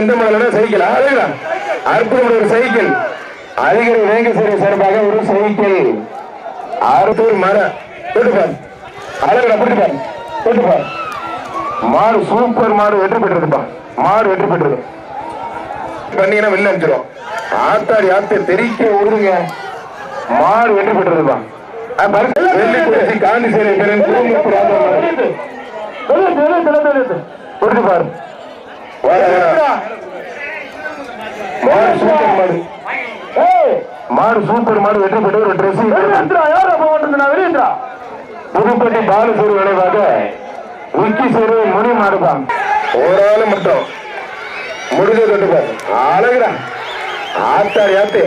எந்த மாடலா சைக்கிள்? அழகா அற்புதம் ஒரு சைக்கிள். அதிகாரி வேங்கசேரி சார்பாக ஒரு சைக்கிள். அறுத்தூர் மர. தொட்டுப்பார் அழகா பிடிப்பார் தொட்டுப்பார் மாடு சூப்பர் மாடு வெற்றி பெற்றிருப்பா மாடு வெற்றி பெற்றது. பண்ணீங்கன்னா வெளில அனுப்பிச்சிடும் ஆத்தாடி ஆத்து தெரிக்க விடுங்க மாடு வெற்றி பெற்றிருப்பா வெள்ளி காந்தி புரிஞ்சு பாரு. மாடு சூப்பர் மாடு மாடு சூப்பர் மாடு வெற்றி பெற்று ஒரு ட்ரெஸ்ஸிங் புதுப்பட்டி பாலசூர் விளைவாக உக்கி சேரு முடி மாடுதான். ஒரு ஆளு மட்டும். முடிஞ்ச தொட்டுப்பாரு அழகுடா. ஆத்தாடி ஆத்து.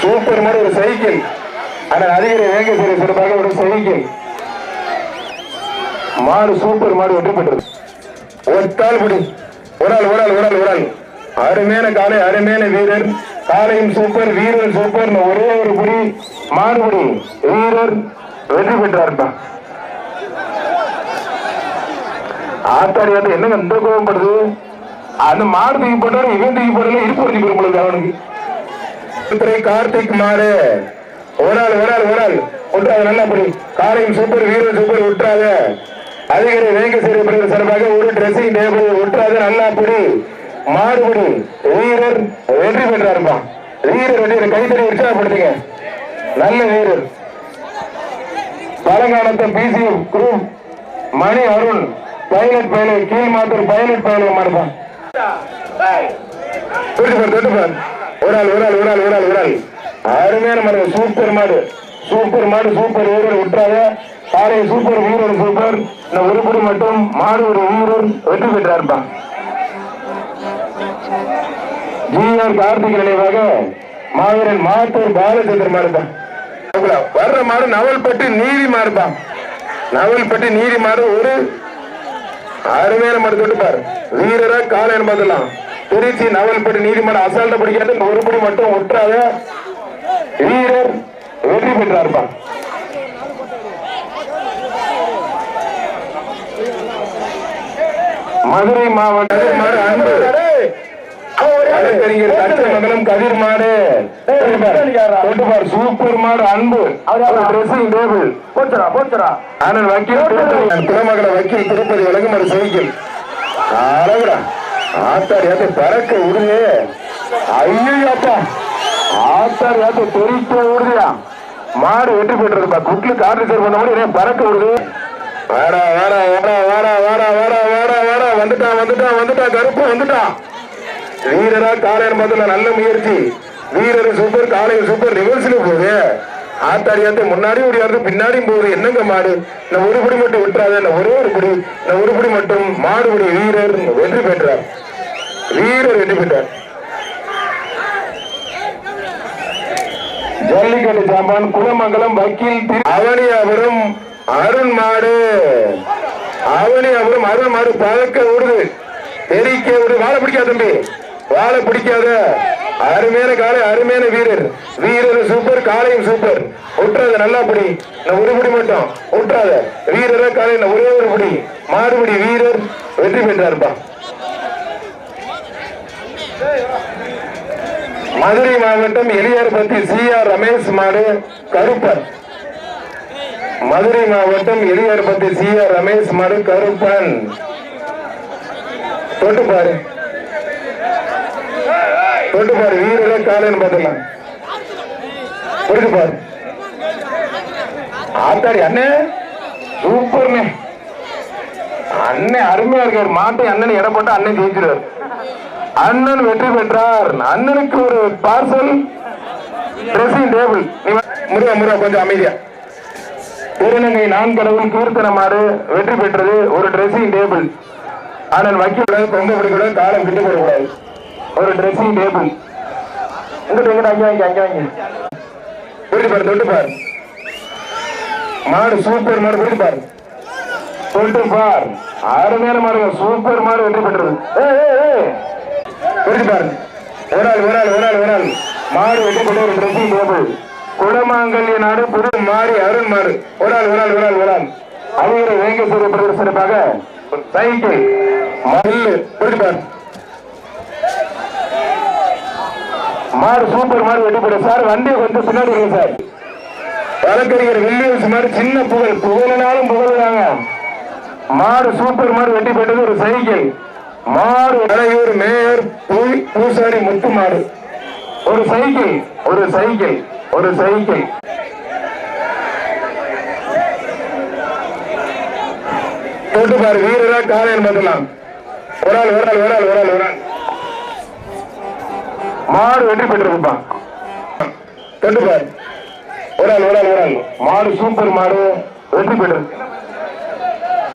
சூப்பர் மாடு ஒரு சைக்கிள். ஆனால் அதிகாரி வேங்க சேரி சிறப்பாக ஒரு சைக்கிள். மாடு சூப்பர் மாடு வெற்றி பெற்றது. ஒத்தால் பிடி. ஒரு ஆள் ஒரு ஆள் ஒரு ஆள் ஒரு ஆள் அருமையான காலை அருமையான வீரர். காலையும் சூப்பர் வீரர் சூப்பர். ஒரே ஒரு குடி மாறுபடி வீரர் வெற்றி பெற்றார்ப்பா. ஆத்தாடி வந்து என்னங்க இந்த கோபப்படுது? அந்த மாடு தூக்கி போட்டாரு இவன் தூக்கி போடல இருப்பொருத்தி பெரும்பளுக்கு அவனுக்கு. கார்த்திக் மாறு ஒரு ஆள் ஒரு ஆள் ஒரு ஆள். ஒன்றாவது நல்லா படி. காலையும் சூப்பர் வீரர் சூப்பர் விட்டுறாத அதிகாரி வேங்கசேரி பிரிவு சார்பாக ஒரு டிரெஸ்ஸிங் டேபிள் விட்டுறாங்க நல்லா படி மாறுபடி வீரர் வெற்றி பெற்றாருப்பா. வீரர் வெற்றி கைத்தறி உற்சாகப்படுத்துங்க. நல்ல வீரர். பழங்காலத்தை P C group Mani Arun pilot pilot கீழ் மாத்தூர் பைலட் பைலட் மாறுப்பான் ஒரு ஆள் ஒரு ஆள் ஒரு ஆள் ஒரு ஆள் ஒரு ஆள். அருமையான மாடு சூப்பர் மாடு. சூப்பர் மாடு சூப்பர் வீரர் விட்டுறாங்க காலை சூப்பர் வீரர் சூப்பர் இந்த உருப்படி மட்டும் மாடு ஒரு வெற்றி பெற்றார்பா ஜிஆர் கார்த்திக் நினைவாக மாவீரன் மாத்தூர் பாலச்சந்திர மாடுதான் வர்ற மாடு நவல்பட்டு நீதி மாடுதான் நவல்பட்டு நீதி மாடு ஒரு அருமையான மாடு தொட்டுப்பார் வீரரா காலையில் பார்த்துலாம் திருச்சி நவல்பட்டு நீதிமன்ற அசால்ட்ட பிடிக்காது. ஒரு படி மட்டும் ஒற்றாத வீரர் வெற்றி பெற்றார்பான் மதுரை மாவட்டம் அன்பு. கலைஞர் கச்சமங்கலம் மாடு. சூப்பர் மாடு அன்பு. ட்ரெஸ்ஸிங் டேபிள் போச்சரா போச்சரா ஆனால் வக்கீல் திருமகன வக்கீல் திருப்பதி விளங்குமாறு சைக்கிள் அழகுடா. ஆத்தாடி பறக்க விடுதே ஐயோப்பா ஆத்தாடி அது தெரிவிக்க விடுதியா மாடு வெற்றி பெற்றிருப்பா குட்லுக்கு ஆர்டர் பண்ண முடியும் பறக்க விடுது வேடா வேடா வேடா வேடா வேடா வேடா. வந்துட்டான் வந்துட்டான் வந்துட்டான் கருப்பு வந்துட்டான் வீரரா காலையில் பார்த்தல நல்ல முயற்சி. வீரர் சூப்பர் காலையில் சூப்பர் ரிவர்ஸ்ல போகுது. ஆத்தாடியாத்து முன்னாடி ஓடியாரு பின்னாடியும் போகுது. என்னங்க மாடு? இந்த ஒரு படி மட்டும் விட்டுறாத இந்த ஒரே ஒரு படி இந்த ஒரு படி மட்டும் மாடுபடி வீரர் வெற்றி பெற்றார். வீரர் வெற்றி பெற்றார். ஜல்லிக்கட்டு சாம்பான் குலமங்கலம் வக்கீல் திரு- அவனியாபுரம் அருண் மாடு. அவனியாபுரம் மறு மறு பழக்க விடுது தெரிக்க விடு வாழை பிடிக்காது தம்பி. வாழை பிடிக்காத. அருமையான காலை அருமையான வீரர். வீரர் சூப்பர் காலையும் சூப்பர் விட்டுறாத நல்லா பிடி. நான் ஒரு பிடி மட்டும். விட்டுறாத வீரர காலை ஒரே ஒரு பிடி. மாறுபடி வீரர் வெற்றி பெற்றார்ப்பா. மதுரை மாவட்டம் எளியார்பத்தி சி ஆர் ரமேஷ் மாடு கருப்பன் மதுரை மாவட்டம் எளியார்பத்தி சி ஆர் ரமேஷ் மறு கருப்பன். தொட்டு பாரு. தொட்டு பாரு வீரர காலைன்னு பார்த்துக்கலாம் தொட்டு பாரு. ஆத்தாடி அண்ணே சூப்பர்ண்ணே அண்ணன் அருமையா இருக்காரு. மாட்டை அண்ணன் இடம் போட்டு அண்ணன் ஜெயிச்சிருவார். அண்ணன் வெற்றி பெற்றார். அண்ணனுக்கு ஒரு parcel dressing table Muruga Muruga கொஞ்சம் அமைதியா. திருநங்கை நான்கடவுள் கீர்த்தனமாறு வெற்றி பெற்றது ஒரு ட்ரெஸ்ஸிங் டேபிள் ஆனால் வைக்கக்கூடாது தொங்க பிடிக்கூடாது காலம் விட்டு போடக்கூடாது ஒரு ட்ரெஸ்ஸிங் டேபிள் இங்கிட்ட எங்கிட்ட அங்கே வாங்கி அங்கே வாங்கி. தொட்டு பாரு தொட்டு பாரு. மாடு சூப்பர் மாடு தொட்டு பாரு. தொட்டு பார். அருமையான மாடுங்க சூப்பர் மாடு வெற்றி பெற்றது. ஏய், பாரு. ஒரு ஆள் ஒரு ஆள் ஒரு ஆள் ஒரு ஆள். மாடு வெற்றி பெற்ற ஒரு ட்ரெஸ்ஸிங் டேபிள் குளமாங்கல்ய நாடு புது மாறி அருண் மாறு. ஒரு ஆள் ஒரு ஆள் ஒரு ஆள் ஒரு ஆள். அழகிற வேங்க பிரதர் சிறப்பாக சைக்கிள் மல்லு தொட்டு சூப்பர் மாறு வெட்டி போடு. சார் வண்டியை கொஞ்சம் பின்னாடி வைங்க சார். வழக்கறிஞர் வில்லியம்ஸ் மாதிரி சின்ன புகழ். புகழினாலும் புகழ்றாங்க. மாடு சூப்பர் மாடு வெட்டி போட்டது ஒரு சைக்கிள். மாடு அழகூர் மேயர் பூசாரி முத்து மாடு ஒரு சைக்கிள் ஒரு சைக்கிள் ஒரு சைக்கிள் போட்டு பாரு வீரரா காலையில் மட்டும் ஒரு ஆள் ஒரு ஆள் ஒரு ஆள் ஒரு ஆள் ஒரு ஆள். மாடு வெற்றி பெற்றிருப்பான் தொட்டு பாரு ஒரு ஆள் ஒரு ஆள் ஒரு ஆள். மாடு சூப்பர் மாடு வெற்றி பெற்று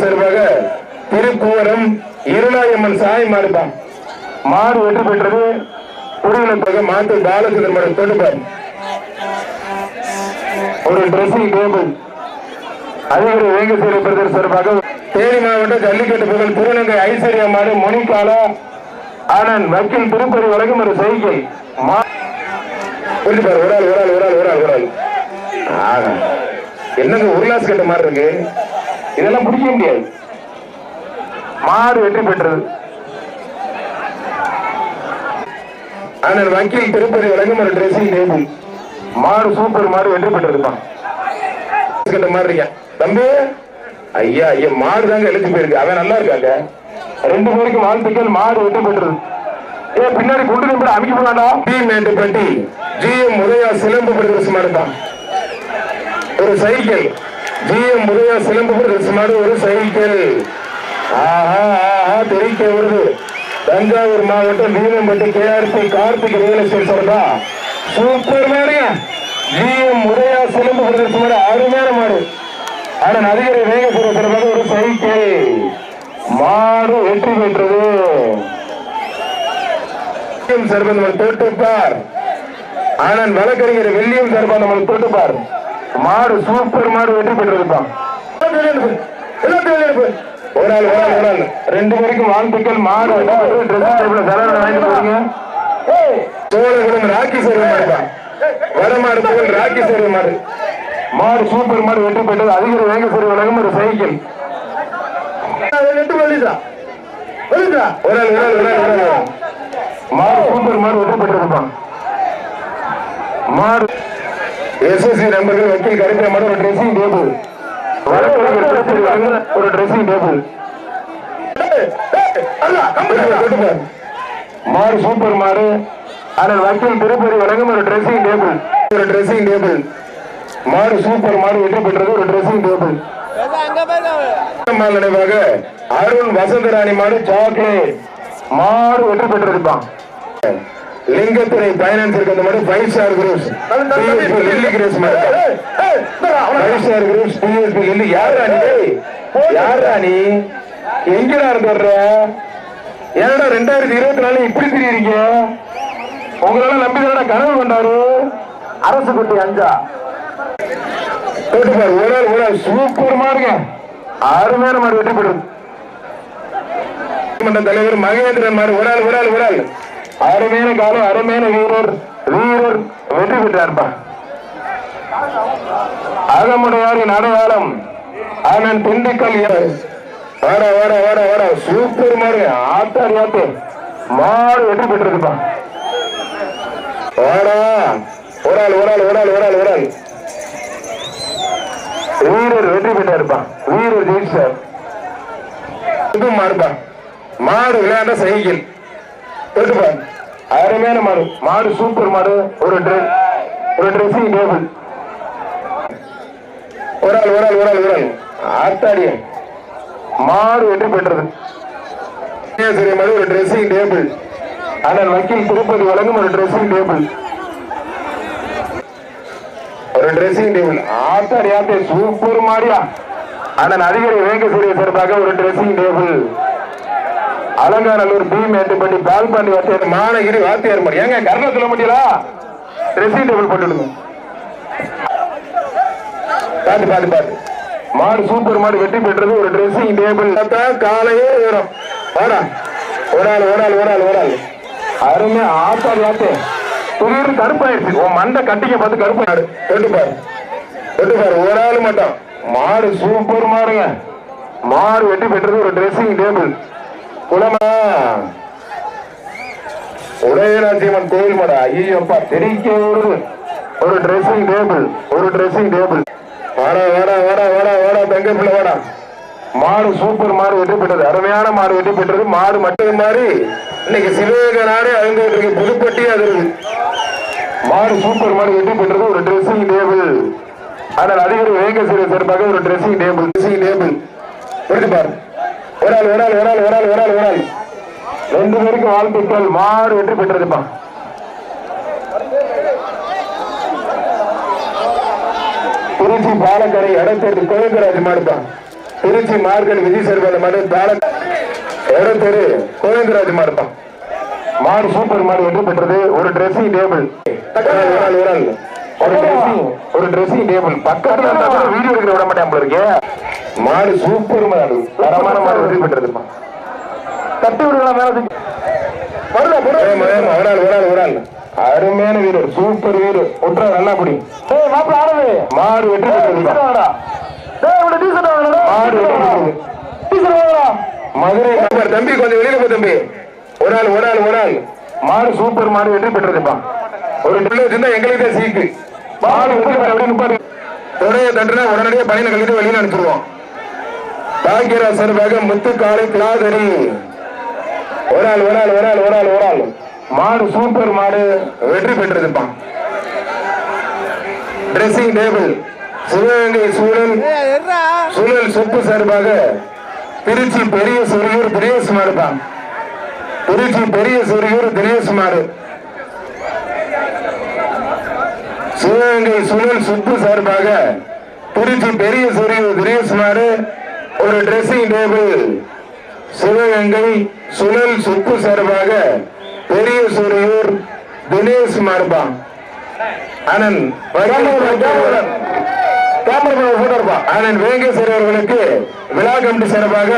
சார்பாக திருப்பூரம் இருளாயம்மன் சாய் மாடுதான் மாடு வெற்றி பெற்றது குடியினத்தொகை மாட்டு பாலச்சந்திரன் மேடம் சொல்லுங்கள். ஒரு ட்ரெஸ்ஸிங் டேபிள் அதிகாரி வேங்கசேரி பிரதர் சார்பாக தேனி மாவட்ட ஜல்லிக்கட்டு புகழ் திருநங்கை ஐஸ்வர்யா மாடு மொனிகாலா ஆனந்த் வக்கீல் திருப்பதி வழங்கும் ஒரு செய்கை. ஒரு ஆள் ஒரு ஆள் ஒரு ஆள் ஒரு ஆள் ஒரு ஆள். ஆஹா. என்னங்க உருளாஸ் கட்ட மாதிரி இருக்கு? இதெல்லாம் பிடிக்க முடியாது. மாடு வெற்றி பெற்றது. ஆனால் வக்கீல் திருப்பதி வழங்கும் ஒரு ட்ரெஸ்ஸிங் டேபிள் மாடு சூப்பர் மாடு வெற்றி பெற்றிருப்பான் கட்ட மாதிரி தம்பி ஐயா ஐயா மாடு தாங்க எழுதி போயிருக்கு. அவன் நல்லா இருக்காங்க. ரெண்டு பேருக்கு வாழ்த்துக்கள். மாடு வெற்றி பெற்றது. ஏ பின்னாடி கொண்டு நிமிட அமைக்க போறாடா T Mettupatti G M Udaya Silambu பிரதேச மாடு தான் ஒரு cycle. G M Udaya Silambu பிரதேச மாடு ஒரு சைக்கிள். ஆஹா ஆஹா தெரிவிக்க வருது. தஞ்சாவூர் மாவட்டம் Veerampatti K R P Karthik real estate சொல்றா சூப்பர் மாடுங்க ஜிஎம் உதயா சிலம்பு பிரதேச மாடு அருமையான மாடு. அதன் அதிகாரி வேகசூர சிறப்பாக ஒரு சைக்கிள். மாடு வெற்றி பெற்றது. வில்லியம் சர்பன் நம்ம தோட்டுப்பார் ஆனந்த் வழக்கறிஞர் வில்லியம் சர்பன் நம்ம தோட்டுப்பார் மாடு சூப்பர் மாடு வெற்றி பெற்றிருப்பான் ஒரு ஆள் ஒரு ஆள் ஒரு ஆள் ரெண்டு பேருக்கும் வாழ்த்துக்கள் மாடு ட்ரெஸ் டேபிள் சரணம் வாங்கிட்டு போறீங்க. சோழகுடம் ராக்கி சேர்வு மாடுதான் வடமாடு புகழ் ராக்கி சேர்வு மாடு. மாடு சூப்பர் மாடு வெற்றி பெற்றது. அதிகாரி வேக சேர்வு வழங்கும் ஒரு சைக்கிள். ஒரு ஆள் ஒரு ஆள் ஒரு ஆள் ஒரு ஆள் மாடு சூப்பர் மாடு வெற்றி பெற்றிருப்பான் மாடு. எஸ்எஸ்சி நம்பர்கள் வக்கீல் கருப்பிய மாடு ஒரு ட்ரெஸ்ஸிங் டேபிள் ஒரு ட்ரெஸ்ஸிங் டேபிள் மாடு சூப்பர் மாடு. ஆனால் வக்கீல் திருப்பதி வழங்கும் ஒரு ட்ரெஸ்ஸிங் டேபிள் ஒரு ட்ரெஸ்ஸிங் டேபிள் மாடு சூப்பர் மாடு வெற்றி பெற்றது ஒரு ட்ரெஸ்ஸிங் டேபிள் நினைவாக அருண் வசந்தராணி மாடு சாக்லேட் மாடு வெற்றி பெற்றிருப்பான் லிங்கத்துறை பைனான்ஸ் இருக்க மாதிரி five star groups Lilly Grace மாதிரி star groups D S P Lilly யாரா நீ யாரா நீ எங்கடா இருந்து வர்ற ஏன்டா ரெண்டாயிரத்தி இருபத்தி நாலு இப்படி திரியிருக்கீங்க உங்களால நம்பி தானடா கனவு கொண்டாரு அரசு குட்டி அஞ்சா ஒரு ஒரு ஆள் சூப்பர் மாடுங்க அருமையான மாடு வெற்றி பெறும் தலைவர் மகேந்திரன் மாடு ஒரு ஆள் ஒரு ஆள் ஒரு ஆள் அருமையான காலம் அருமையான வீரர் வீரர் வெற்றி பெற்றார்ப்பா அகமுடையாரின் அடையாளம் அண்ணன் திண்டுக்கல் ஏ- வாட ஓட ஓட சூப்பர் மாதிரி ஆத்தாடி ஆத்து. மாடு வெற்றி பெற்றிருப்பா வாடா. ஒரு ஆள் ஒரு ஆள் ஒரு ஆள் ஒரு ஆள் ஒரு ஆள். வீரர் வெற்றி பெற்றாருப்பா. வீரர் ஜெயிச்சார். இது மாடுப்பா. மாடு விளையாண்ட சைக்கிள். எடுத்துப்பா அருமையான மாடு. மாடு சூப்பர் மாடு. ஒரு ட்ரெஸ் ஒரு ட்ரெஸ்ஸிங் டேபிள் ஒரு ஆள் ஒரு ஆள் ஒரு ஆள் ஒரு ஆள் ஆத்தாடிய மாடு வெற்றி பெற்றது. மாதிரி ஒரு ட்ரெஸ்ஸிங் டேபிள் ஆனால் வக்கீல் திருப்பதி வழங்கும் ஒரு ட்ரெஸ்ஸிங் டேபிள் ஒரு ட்ரெஸ்ஸிங் டேபிள் ஆத்தாடி ஆத்தே சூப்பர் மாடியா? ஆனால் அதிகாரி வேங்கசூரிய சார்பாக ஒரு dressing table Alanganallur P Mettupatti Palpandi வாத்தியார் மானகிரி வாத்தியார் மணி ஏங்க கர்ணம் சொல்ல முடியலா? ட்ரெஸ்ஸிங் டேபிள் போட்டுடுங்க பாத்து பாத்து பாத்து மாடு சூப்பர் மாடு வெற்றி பெற்றது ஒரு ட்ரெஸ்ஸிங் டேபிள் காலையே ஏறும் வாடா. ஒரு ஆள் ஒரு ஆள் ஒரு ஆள் ஒரு ஆள். அருமை ஆத்தாடி ஆத்தே திடீர்னு கருப்பாயிருச்சு. உன் மண்டை கட்டிக்க பார்த்து கருப்பாடு வெட்டு பாரு. வெட்டு பாரு. ஒரு ஆள் மட்டும். மாடு சூப்பர் மாடுங்க. மாடு வெட்டி பெற்றது ஒரு ட்ரெஸ்ஸிங் டேபிள் குளமா? உதயநாச்சியம்மன் கோயில் மாடா. ஐயப்பா தெரிக்க வருது. ஒரு ட்ரெஸ்ஸிங் டேபிள் ஒரு ட்ரெஸ்ஸிங் டேபிள் வாடா வாடா வாடா வாடா வாடா தங்க பிள்ளை வாடா. மாடு சூப்பர் மாடு வெற்றி பெற்றது அருமையான மாடு வெற்றி பெற்றது மாடு மட்டும் மாதிரி இன்னைக்கு சிவகங்கை நாடே அழுந்துட்டு இருக்கு புதுப்பட்டி அது மாடு சூப்பர் மாடு வெற்றி பெற்றது ஒரு ட்ரெஸ்ஸிங் டேபிள் ஆனால் அதிகர் வேங்க சிறு சிறப்பாக ஒரு ட்ரெஸ்ஸிங் டேபிள் ட்ரெஸ்ஸிங் டேபிள் எடுத்து பாரு. ஒரு ஆள் ஒரு ஆள் ஒரு ஆள் ஒரு ஆள் ஒரு ஆள் ஒரு ஆள். ரெண்டு பேருக்கும் வாழ்த்துக்கள் மாடு வெற்றி பெற்றதுப்பா திருச்சி பாலக்கரை இடத்தேரு கோவிந்தராஜ் மாடுப்பா திருச்சி மார்கழி விஜய் சேர்பால மாடு பால இடத்தேரு கோவிந்தராஜ் மாடுப்பா மாடு சூப்பர் மாடு வெற்றி பெற்றது. ஒரு ட்ரெஸ்ஸிங் டேபிள் ஒரு ஆள் ஒரு ஆள். ஒரு ட்ரெஸ்ஸிங் ஒரு ட்ரெஸ்ஸிங் டேபிள் பக்கத்துல இருந்தா கூட வீடியோ எடுக்க விட மாட்டேன் போல இருக்கே. மாடு சூப்பர் மாடு. தரமான மாடு வெற்றி பெற்றதுப்பா தட்டி விடுங்களா மேல தூக்கி. ஒரு ஆள் ஒரு ஆள் ஒரு ஆள். அருமையான வீரர் சூப்பர் வீரர். ஒன்றா நல்லா பிடி மாடு வெற்றி பெற்றதுப்பா மாடு வெற்றி பெற்றது. மதுரை நம்பர் தம்பி கொஞ்சம் வெளியில போ தம்பி. ஒரு ஆள் ஒரு ஆள் ஒரு ஆள். மாடு சூப்பர் மாடு வெற்றி பெற்றதுப்பா. ஒரு பிள்ளை வச்சிருந்தா எங்களுக்கு தான் சீக்கு. மாடு வெற்றி பெற்ற அப்படின்னு பாரு தொடைய தண்டுனா உடனடியாக பையனை கழித்து வெளியில அனுப்பிச்சிருவோம். பாக்கியராஜ் சார்பாக முத்து காலை கிளாதரி ஒரு ஆள் ஒரு ஆள் ஒரு ஆள் ஒரு மாடு சூப்பர் மாடு வெற்றி பெற்றதுப்பா ட்ரெஸ்ஸிங் டேபிள் சிவகங்கை சூழல் சூழல் சொப்பு சார்பாக திருச்சி பெரிய சொரியூர் திரேஷ் மாடுப்பா. திருச்சி பெரிய சொரியூர் திரேஷ் மாடு. சிவகங்கை சுழல் சுப்பு சார்பாக திருச்சி பெரிய சொரியூர் திரேஷ் மாடு ஒரு ட்ரெஸ்ஸிங் டேபிள் சிவகங்கை சுழல் சுப்பு சார்பாக பெரிய சொரியூர் தினேஷ் மாடுப்பா அனன் ஆனந்த் வேங்கேஸ்வரர் அவர்களுக்கு விழா கமிட்டி சார்பாக